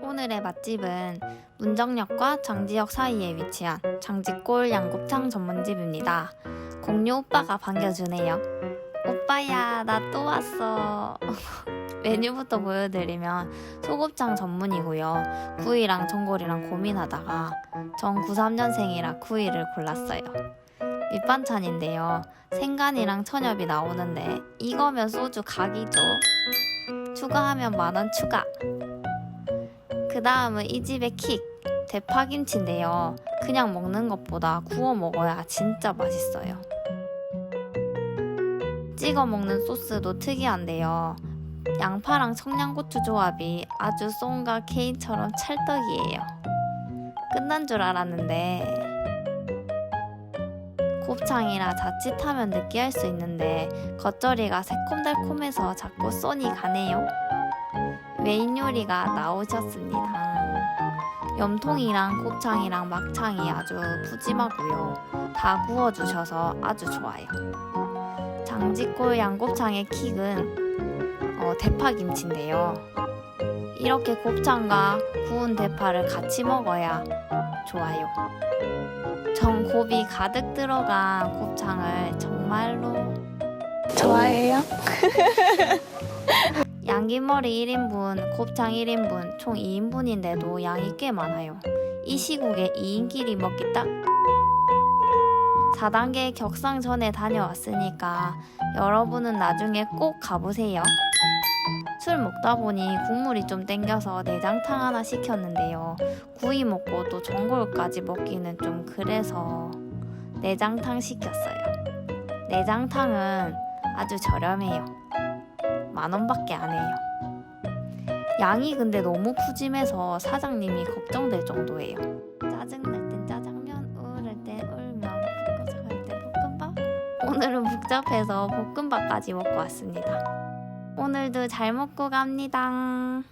오늘의 맛집은 문정역과 장지역 사이에 위치한 장지골 양곱창 전문집입니다. 공유 오빠가 반겨주네요. 오빠야, 나 또 왔어. 메뉴부터 보여드리면 소곱창 전문이고요. 구이랑 전골이랑 고민하다가 전 93년생이라 구이를 골랐어요. 밑반찬인데요. 생간이랑 천엽이 나오는데 이거면 소주 각이죠. 추가하면 만원 추가. 그 다음은 이 집의 킥 대파김치인데요. 그냥 먹는 것보다 구워 먹어야 진짜 맛있어요. 찍어 먹는 소스도 특이한데요. 양파랑 청양고추 조합이 아주 쏜과 케이처럼 찰떡이에요. 끝난 줄 알았는데 곱창이라 자칫하면 느끼할 수 있는데 겉절이가 새콤달콤해서 자꾸 쏜이 가네요. 메인 요리가 나오셨습니다. 염통이랑 곱창이랑 막창이 아주 푸짐하고요. 다 구워주셔서 아주 좋아요. 장지골 양곱창의 킥은 어, 대파김치인데요. 이렇게 곱창과 구운 대파를 같이 먹어야 좋아요. 전곱이 가득 들어간 곱창을 정말로 좋아해요? 양기머리 1인분, 곱창 1인분, 총 2인분인데도 양이 꽤 많아요. 이 시국에 2인끼리 먹기 딱 4단계 격상 전에 다녀왔으니까 여러분은 나중에 꼭 가보세요. 술 먹다 보니 국물이 좀 땡겨서 내장탕 하나 시켰는데요. 구이 먹고 또 전골까지 먹기는 좀 그래서 내장탕 시켰어요. 내장탕은 아주 저렴해요. 만 원밖에 안 해요. 양이 근데 너무 푸짐해서 사장님이 걱정될 정도예요. 짜증날 땐 짜장 오늘은 복잡해서 볶음밥까지 먹고 왔습니다. 오늘도 잘 먹고 갑니다.